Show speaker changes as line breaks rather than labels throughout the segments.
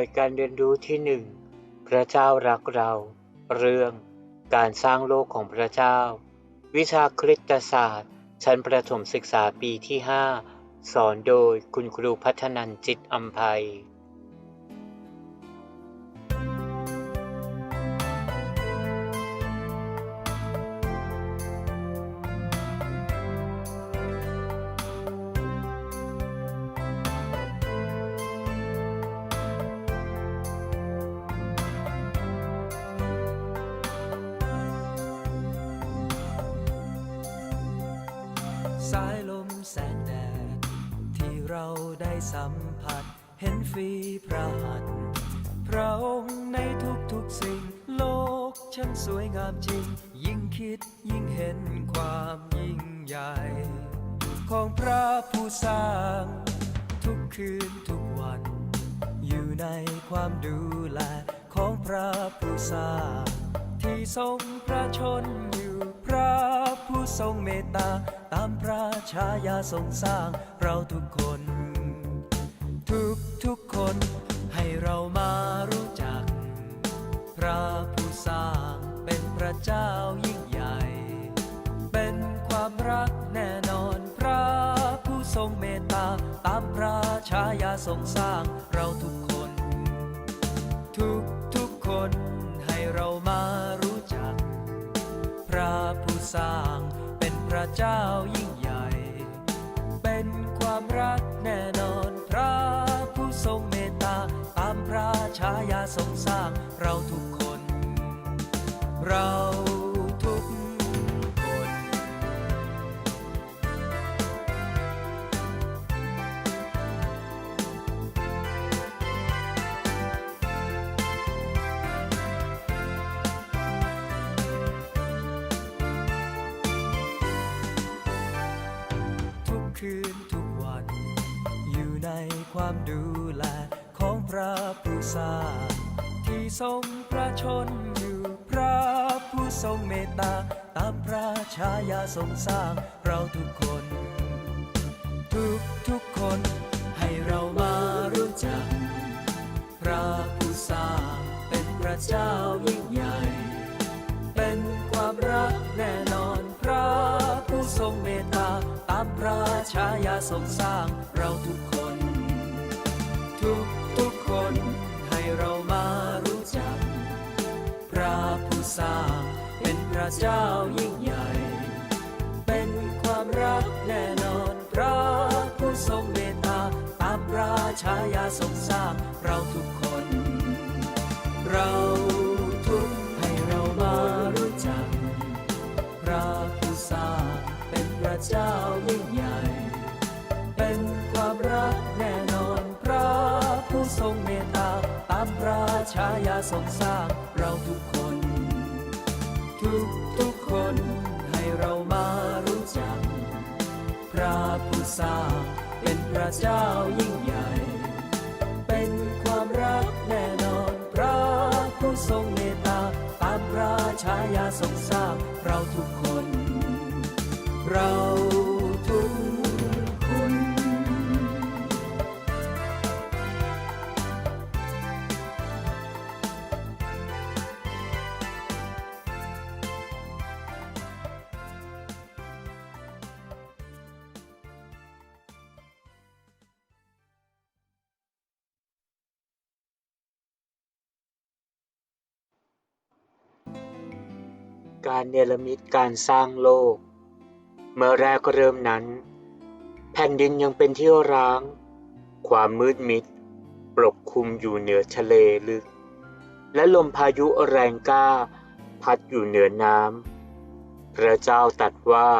วยการเรียนรู้ที่หนึ่งพระเจ้ารักเรา เรื่องการสร้างโลกของพระเจ้า วิชาคริสตศาสตร์ ชั้นประถมศึกษาปีที่ 5 สอนโดยคุณครูพัฒนันจิตอัมภัย
ของพระผู้สร้าง ทุกคืนทุกวัน อยู่ในความดูแลของพระผู้สร้าง ที่ทรงพระชนอยู่พระผู้ทรงเมตตา ตามพระชายาทรงสร้างเราทุกคน ทุกทุกคนให้เรามารู้จัก พระผู้สร้างเป็นพระเจ้ายิ่ง ทรงเมตตา ตามพระชายาทรงสร้างเราทุกคน ทุกทุกคนให้เรามารู้จัก พระผู้สร้างเป็นพระเจ้ายิ่งใหญ่ เป็นความรักแน่นอน พระผู้ทรงเมตตา ตามพระชายาทรงสร้างเราทุกคน เรา พระผู้สร้างที่ทรงพระชนอยู่พระผู้ทรงเมตตา ตามพระชายาทรงสร้างเราทุกคน ทุกทุกคนให้เรามารู้จัก พระผู้สร้างเป็นพระเจ้ายิ่งใหญ่ เป็นความรักแน่นอนพระผู้ทรงเมตตา ตามพระชายาทรงสร้างเราทุกคน สร้าง เป็นพระเจ้ายิ่งใหญ่ เป็นความรักแน่นอนพระผู้ทรงเมตตาตามพระชายาทรงสร้างเราทุกคน เราทุกให้เรามารู้จัก พระผู้สร้างเป็นพระเจ้ายิ่งใหญ่ เป็นความรักแน่นอนพระผู้ทรงเมตตาตามพระชายาทรงสร้างเราทุกคน สาเป็นพระเจ้ายิ่งใหญ่ การเนร
มิตการสร้างโลก เมื่อแรกเริ่มนั้น แผ่นดินยังเป็นที่ร้าง ความมืดมิด ปกคลุมอยู่เหนือทะเลลึก และลมพายุแรงกล้า พัดอยู่เหนือน้ำพระเจ้าตรัดว่า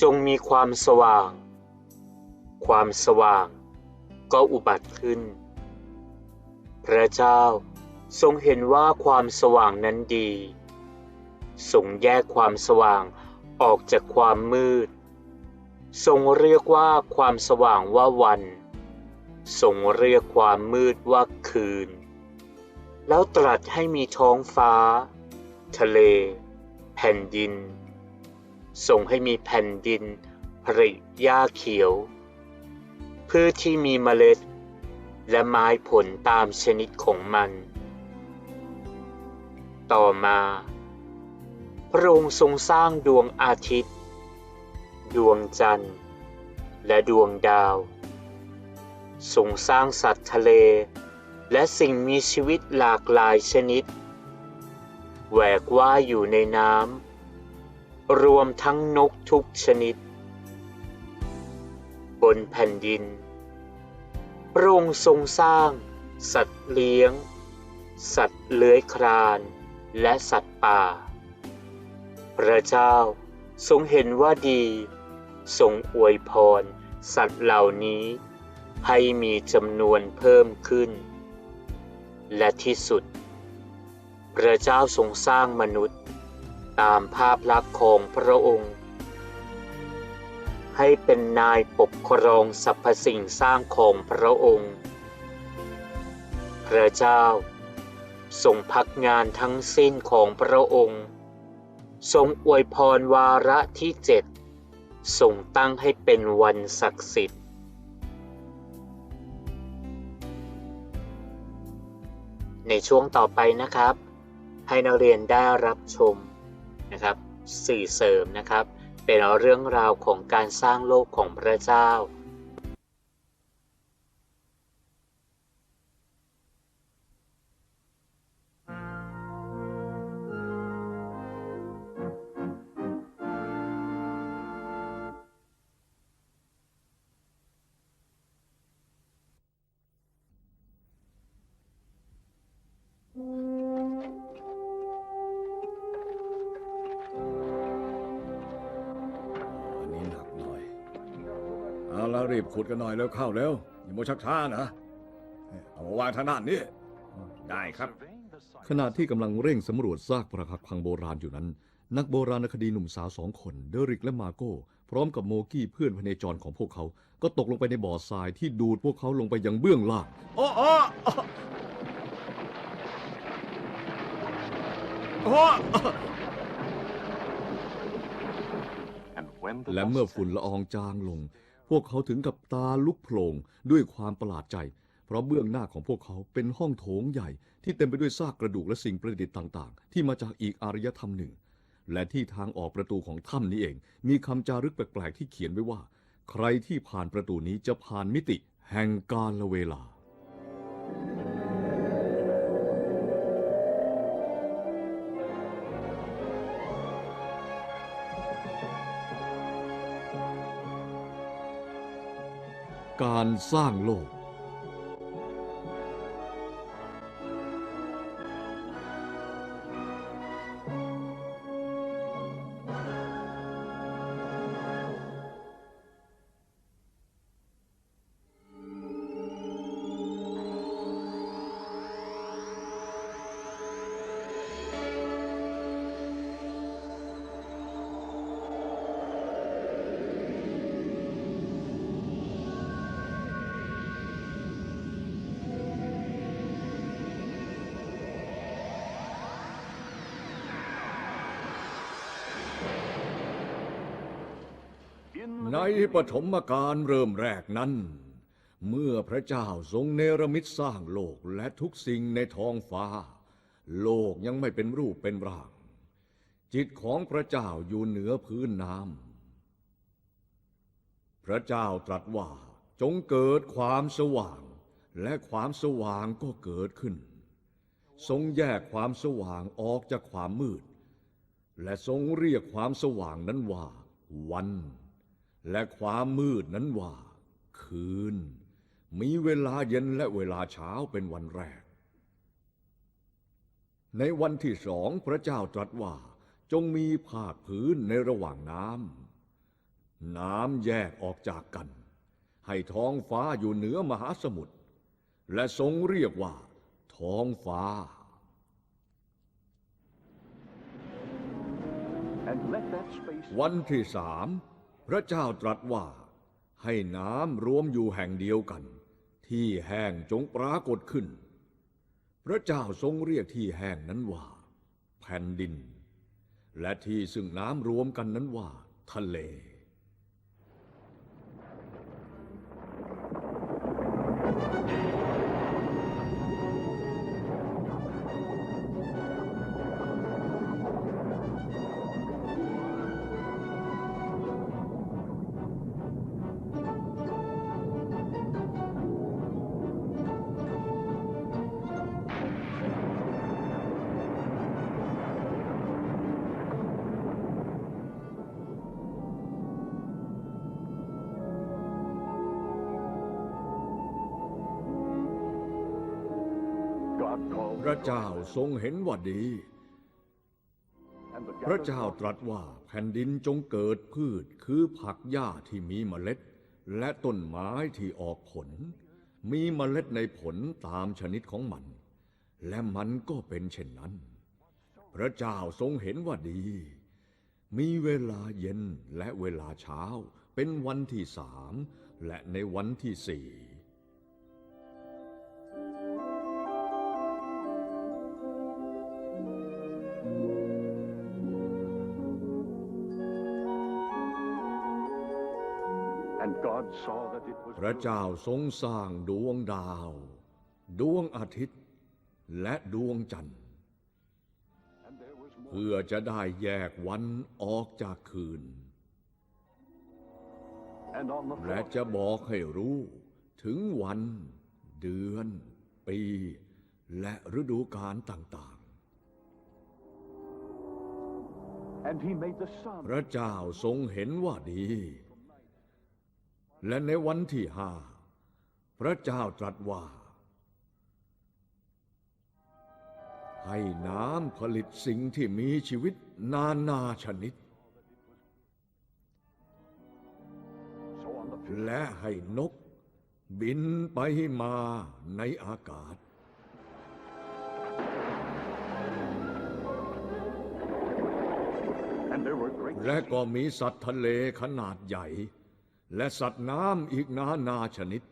จงมีความสว่าง ความสว่างก็อุบัติขึ้น พระเจ้าทรงเห็นว่าความสว่างนั้นดี ทรงแยกความสว่างออกจากความมืด ทรงเรียกว่าความสว่างว่าวัน ทรงเรียกความมืดว่าคืน แล้วตรัสให้มีท้องฟ้า ทะเล แผ่นดิน ทรงให้มีแผ่นดินผลิหญ้าเขียว พืชที่มีเมล็ด และไม้ผลตามชนิดของมัน ต่อมา พระองค์ทรงสร้างดวงอาทิตย์ ดวงจันทร์ และดวงดาว ทรงสร้างสัตว์ทะเล และสิ่งมีชีวิตหลากหลายชนิด แหวกว่ายอยู่ในน้ำ รวมทั้งนกทุกชนิด บนแผ่นดิน พระองค์ทรงสร้าง สัตว์เลี้ยง สัตว์เลื้อยคลาน และสัตว์ป่า พระเจ้าทรงเห็นว่าดีทรงอวยพร สัตว์เหล่านี้ ให้มีจำนวนเพิ่มขึ้น และที่สุด พระเจ้าทรงสร้างมนุษย์ ตามภาพลักษณ์ของพระองค์ ให้เป็นนายปกครองสรรพสิ่งสร้างของพระองค์ พระเจ้าทรงพักงานทั้งสิ้นของพระองค์ ทรงอวยพรวาระที่เจ็ดทรงตั้งให้เป็นวันศักดิ์สิทธิ์ ในช่วงต่อไปนะครับ ให้นักเรียนได้รับชมนะครับสื่อเสริมนะครับ เป็นเรื่องราวของการสร้างโลกของพระเจ้า
ดกันหน่อยแล้วเข้าเร็วอย่ามัวชักช้านะเอามาวางทางด้านนี้ได้ครับ
ขณะที่กำลังเร่งสำรวจซากปรักหักพังโบราณอยู่นั้น นักโบราณคดีหนุ่มสาวสองคนเดริกและมาโก้ พร้อมกับโมกี้เพื่อนพเนจรของพวกเขา ก็ตกลงไปในบ่อทรายที่ดูดพวกเขาลงไปยังเบื้องล่าง
โอ้โอ้โอ้
และเมื่อฝุ่นละอองจางลง พวกเขาถึงกับตาลุกโผลงด้วยความประหลาดใจ เพราะเบื้องหน้าของพวกเขาเป็นห้องโถงใหญ่ ที่เต็มไปด้วยซากกระดูกและสิ่งประดิษฐ์ต่างๆ ที่มาจากอีกอารยธรรมหนึ่ง และที่ทางออกประตูของถ้ำนี้เอง มีคำจารึกแปลกๆที่เขียนไว้ว่า ใครที่ผ่านประตูนี้จะผ่านมิติแห่งกาลเวลา การสร้างโลก
ในปฐมกาลเริ่มแรกนั้น เมื่อพระเจ้าทรงเนรมิตสร้างโลกและทุกสิ่งในท้องฟ้า โลกยังไม่เป็นรูปเป็นร่าง จิตของพระเจ้าอยู่เหนือพื้นน้ำพระเจ้าตรัสว่าจงเกิดความสว่าง และความสว่างก็เกิดขึ้น ทรงแยกความสว่างออกจากความมืด และทรงเรียกความสว่างนั้นว่าวัน และความมืดนั้นว่า คืน มีเวลาเย็นและเวลาเช้าเป็นวันแรก ในวันที่สองพระเจ้าตรัสว่า จงมีภาคพื้นในระหว่างน้ำน้ำแยกออกจากกัน ให้ท้องฟ้าอยู่เหนือมหาสมุทรและทรงเรียกว่า ท้องฟ้า วันที่สาม พระเจ้าตรัสว่า ให้น้ำรวมอยู่แห่งเดียวกัน ที่แห้งจงปรากฏขึ้น พระเจ้าทรงเรียกที่แห้งนั้นว่า แผ่นดิน และที่ซึ่งน้ำรวมกันนั้นว่า ทะเล ทรงเห็นว่าดี พระเจ้าตรัสว่าแผ่นดินจงเกิดพืชคือผักหญ้าที่มีเมล็ด และต้นไม้ที่ออกผล มีเมล็ดในผลตามชนิดของมัน และมันก็เป็นเช่นนั้น พระเจ้าทรงเห็นว่าดี มีเวลาเย็นและเวลาเช้าเป็นวันที่สามและในวันที่สี่ พระเจ้าทรงสร้างดวงดาว ดวงอาทิตย์ และดวงจันทร์
and there was more
เพื่อจะได้แยกวันออกจากคืน
and on the
และ
fourth
จะบอกให้รู้ถึงวัน เดือน ปี และฤดูกาลต่าง
and he made the sun
ๆพระเจ้าทรงเห็นว่าดี และในวันที่ห้าพระเจ้าตรัสว่า ให้น้ำผลิตสิ่งที่มีชีวิตนานาชนิด และให้นกบินไปมาในอากาศ และก็มีสัตว์ทะเลขนาดใหญ่ และสัตว์น้ำอีกนานาชนิด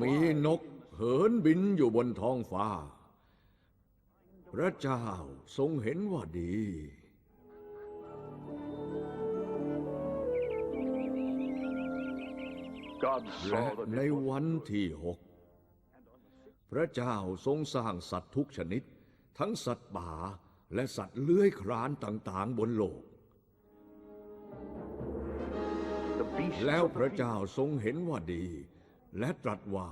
มีนกเหินบินอยู่บนท้องฟ้า พระเจ้าทรงเห็นว่าดี และ
saw that
ใน
it was
วันที่หกพระเจ้าทรงสร้างสัตว์ทุกชนิด ทั้งสัตว์ป่าและสัตว์เลื้อยคลานต่างๆบนโลก
the beasts
แล้ว
of
พ
the
ระ
field
เจ้าทรงเห็นว่าดี และตรัสว่า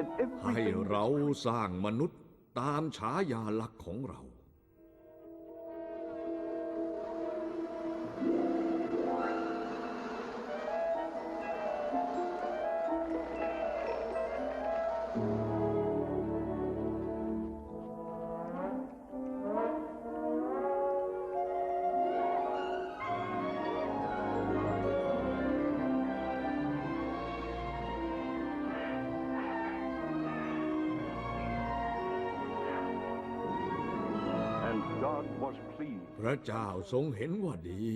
and
ให้
everything
เราสร้างมนุษย์ตามฉายาลักษณ์ของเรา พระเจ้าทรงเห็นว่าดี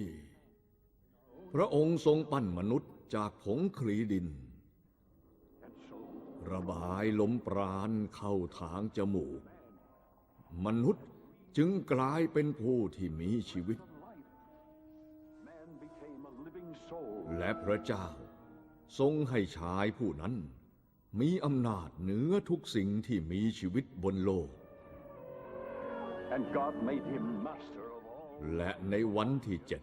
พระองค์ทรงปั้นมนุษย์จากผงคลีดิน ระบายลมปราณเข้าทางจมูก มนุษย์จึงกลายเป็นผู้ที่มีชีวิต และพระเจ้าทรงให้ชายผู้นั้น มีอำนาจเหนือทุกสิ่งที่มีชีวิตบนโลก และในวันที่เจ็ด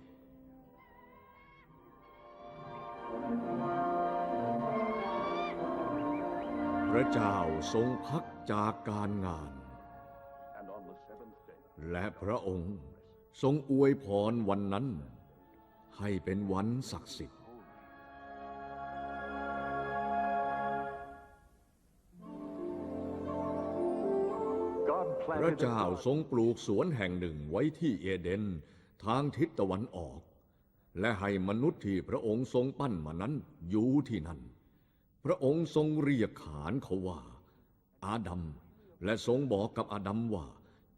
พระเจ้าทรงพักจากการงาน
and on the seventh day
และพระองค์ทรงอวยพรวันนั้น ให้เป็นวันศักดิ์สิทธิ์ พระเจ้าทรงปลูกสวนแห่งหนึ่งไว้ที่เอเดนทางทิศตะวันออก และให้มนุษย์ที่พระองค์ทรงปั้นมานั้นอยู่ที่นั่น พระองค์ทรงเรียกขานเขาว่า อาดัม และทรงบอกกับอาดัมว่า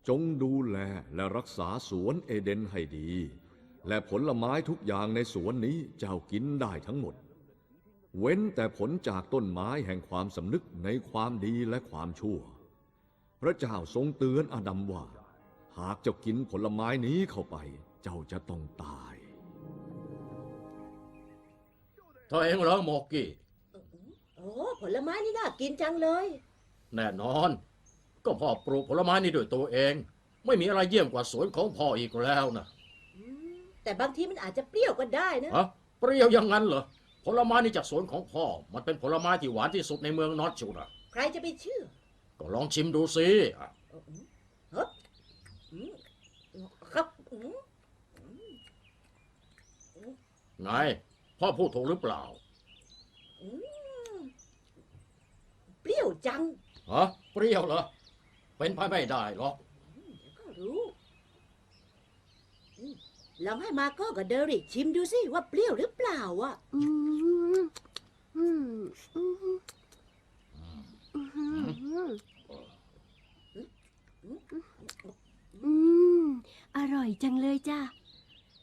จงดูแลและรักษาสวนเอเดนให้ดี และผลไม้ทุกอย่างในสวนนี้เจ้ากินได้ทั้งหมด เว้นแต่ผลจากต้นไม้แห่งความสำนึกในความดีและความชั่ว พระเจ้าทรงเตือนอาดัมว่า หากเจ้ากินผลไม้นี้เข้าไป เจ้าจะต้องตาย
เธอเองเหรอโมกกี้
โอ้ผลไม้นี่น่ากินจังเลย
แน่นอน ก็พ่อปลูกผลไม้นี่ด้วยตัวเอง ไม่มีอะไรเยี่ยมกว่าสวนของพ่ออีกแล้วนะ
แต่บางทีมันอาจจะเปรี้ยวก็ได้นะ
ฮะเปรี้ยวอยังงั้นเหรอผลไม้นี่จากสวนของพ่อ มันเป็นผลไม้ที่หวานที่สุดในเมืองนอตจูนะ
ใครจะไปเชื่อ
ก็ลองชิมดูสิอะ
เฮ้ยอืมครับอืม
ไงพ่อพูดถูกหรือเปล่า
อืมเปรี้ยวจัง
ฮะเปรี้ยวเหรอ เป็นไปไม่ได้หรอก
เดี๋ยวก็รู้อืมลองให้มาโก้กับเดริกชิมดูสิว่าเปรี้ยวหรือเปล่าอะ
อืมอืมอืมอืมอืม อร่อยจังเลยจ้ะ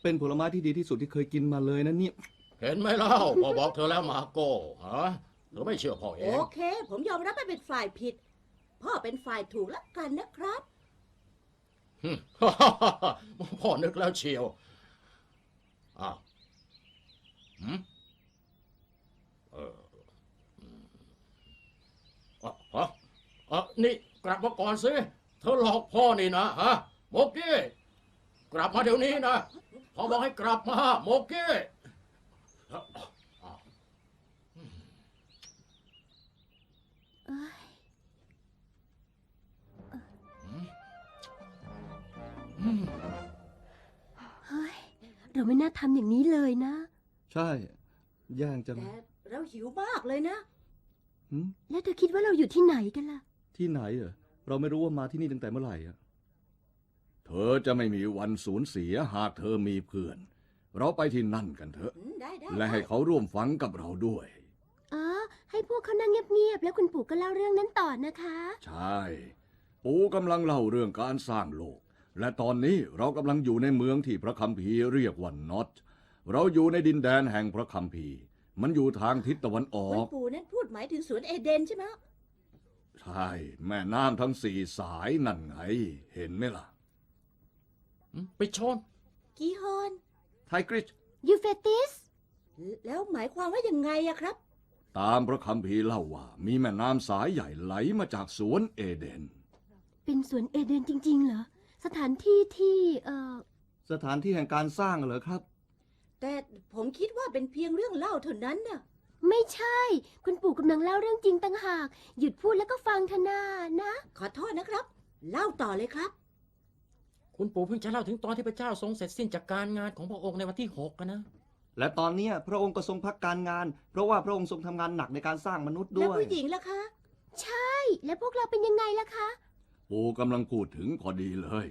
เป็นผลไม้ที่ดีที่สุดที่เคยกินมาเลยนะเนี่ย
เห็นไหมเล่าพ่อบอกเธอแล้วมาโก้ฮะเธอไม่เชื่อพ่อเอ
โอง เค ผมยอมรับว่าเป็นฝ่ายผิด พ่อเป็นฝ่ายถูกแล้วกันนะครับ
หึพ่อนึกแล้วเชียว อ้าวหืมเอออืมอะฮะอะนี่กลับมาก่อนสิ เธอหลอกพ่อนี่นะฮะโมกี้ก ลับมาเดี๋ยวนี้นะพ่อบอกให้กลับมาโมกี้อะอะ
เอ้ย
อืม
เฮ้ย เราไม่น่าทำอย่างนี้เลยนะ
ใช่ย่างจัง
แต่เราหิวมากเลยนะ
หืม
แล้วเธอคิดว่าเราอยู่ที่ไหนกันล่ะ
ที่ไหนเหรอเราไม่รู้ว่ามาที่นี่ตั้งแต่เมื่อไหร่อะ เธอจะไม่มีวันสูญเสียหากเธอมีเพื่อน เราไปที่นั่นกันเถอะ
อืมได้ได้
และให้
ได้
เขาร่วมฟังกับเราด้วย
อ๋อ ให้พวกเขานั่งเงียบๆ แล้วคุณปู่ก็เล่าเรื่องนั้นต่อนะคะ
ใช่ ปูกำลังเล่าเรื่องการสร้างโลก และตอนนี้เรากำลังอยู่ในเมืองที่พระคัมภีร์เรียกว่านอตเราอยู่ในดินแดนแห่งพระคัมภีร์ มันอยู่ทางทิศตะวันออ
คุณ
ก
ปู่นั้นพูดหมายถึงสวนเอเดนใช่ไหม
ใช่ แม่น้ำทั้งสี่สายนั่นไง เห็นไหมล่ะ
อืม ไปชน
กีฮอน
ไทกริช
ยูเฟติส
แล้วหมายความว่ายังไงอะครับ
ตามพระคัมภีร์เล่าว่า มีแม่น้ำสายใหญ่ไหลมาจากสวนเอเดน
เป็นสวนเอเดนจริง ๆ เหรอ สถานที่ที่เอ่อ
สถานที่แห่งการสร้างเหรอครับ
แต่ผมคิดว่าเป็นเพียงเรื่องเล่าเท่านั้นน่ะ
ไม่ใช่ คุณปู่กำลังเล่าเรื่องจริงต่างหาก หยุดพูดแล้วก็ฟังเถอะนานะ
ขอโทษนะครับ เล่าต่อเลยครับ
คุณปู่เพิ่งจะเล่าถึงตอนที่พระเจ้าทรงเสร็จสิ้นจากการงานของพระองค์ในวันที่หกกันนะ
และตอนเนี้ยพระองค์ก็ทรงพักการงาน เพราะว่าพระองค์ทรงทำงานหนักในการสร้างมนุษย์
แล้ว
ด้วย
ผู้หญิงล่ะคะ
ใช่ แล้วพวกเราเป็นยังไงล่ะคะ
ปูกำลังพูดถึงพอดีเลย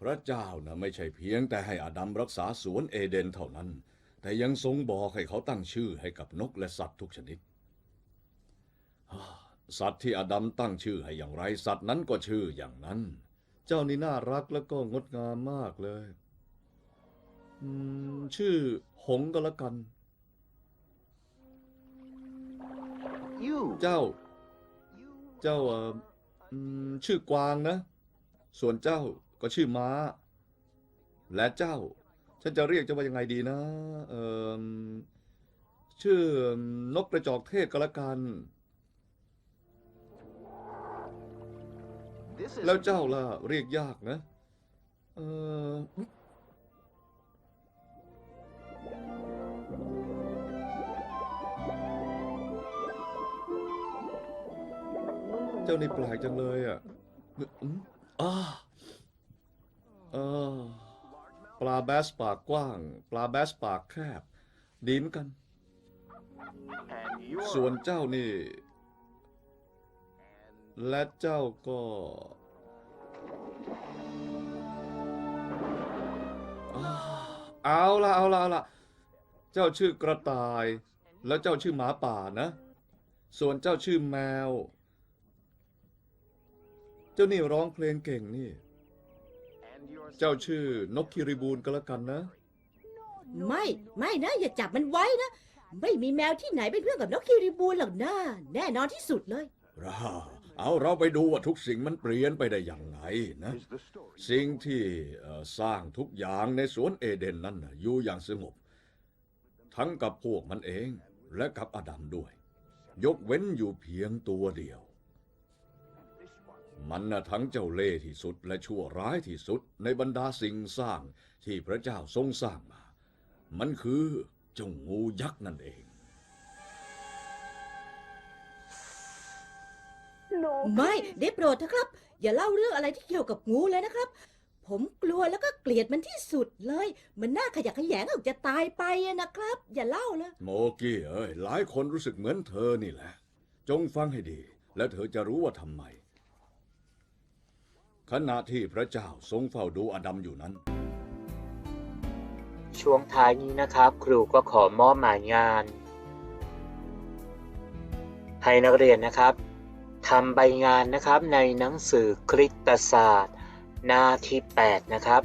พระเจ้านะไม่ใช่เพียงแต่ให้อาดัมรักษาสวนเอเดนเท่านั้น แต่ยังทรงบอกให้เขาตั้งชื่อให้กับนกและสัตว์ทุกชนิดฮ่า สัตว์ที่อาดัมตั้งชื่อให้อย่างไร สัตว์นั้นก็ชื่ออย่างนั้น
เจ้านี่น่ารักแล้วก็งดงามมากเลยอืมชื่อหงส์ก็แล้วกัน เจ้า เจ้าเอ่ออืมชื่อกวางนะ ส่วนเจ้าก็ชื่อม้า และเจ้า ฉันจะเรียกเจ้าว่ายังไงดีนะ เอ่อชื่อนกกระจอกเทศก็แล้วกัน แล้วเจ้าล่ะเรียกยากนะ เออเจ้านี่แปลกจังเลยอะอืมอ่าเออปลาแบสปากกว้าง ปลาแบสปากแคบ ดีเหมือนกัน
And you're
ส่วนเจ้านี่ และเจ้าก็อ่าเอาละเอาละเอาละเจ้าชื่อกระต่าย แล้วเจ้าชื่อหมาป่านะ ส่วนเจ้าชื่อแมว เจ้านี่ร้องเพลงเก่งนี่
and you're
เจ้าชื่อนกคิริบูลก็แล้วกันนะ
ไม่ไม่นะ อย่าจับมันไว้นะ ไม่มีแมวที่ไหนเป็นเพื่อนกับนกคิริบูลหรอกนะแน่นอนที่สุดเลย
เรา เอาเราไปดูว่าทุกสิ่งมันเปลี่ยนไปได้อย่างไรนะ
is the story.
สิ่งที่เอ่อสร้างทุกอย่างในสวนเอเดนนั้นน่ะอยู่อย่างสงบ ทั้งกับพวกมันเองและกับอดัมด้วย ยกเว้นอยู่เพียงตัวเดียว มันน่ะทั้งเจ้าเล่ห์ที่สุดและชั่วร้ายที่สุดในบรรดาสิ่งสร้างที่พระเจ้าทรงสร้างมา มันคือเจ้างูยักษ์นั่นเอง
ไม่ได้โปรดเถอะครับ อย่าเล่าเรื่องอะไรที่เกี่ยวกับงูเลยนะครับ ผมกลัวแล้วก็เกลียดมันที่สุดเลย มันน่าขยะแขยงออกจะตายไปอะนะครับ อย่าเล่าเลย
โมกี้เอ้ยหลายคนรู้สึกเหมือนเธอนี่แหละ จงฟังให้ดี แล้วเธอจะรู้ว่าทำไม ขณะที่พระเจ้าทรงเฝ้าดูอดัมอยู่นั้น
ช่วงท้ายนี้นะครับ ครูก็ขอมอบหมายงาน ให้นักเรียนนะครับ ทำใบงานนะครับในหนังสือคริสตศาสตร์ หน้าที่8นะครับ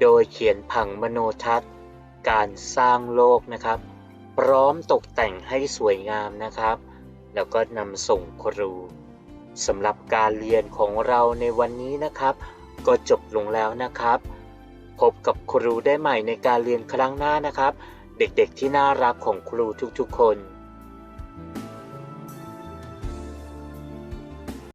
โดยเขียนผังมโนทัศน์ การสร้างโลกนะครับ พร้อมตกแต่งให้สวยงามนะครับ แล้วก็นำส่งครูสำหรับการเรียนของเราในวันนี้นะครับ ก็จบลงแล้วนะครับ พบกับครูได้ใหม่ในการเรียนครั้งหน้านะครับ เด็กๆที่น่ารักของครูทุกๆคน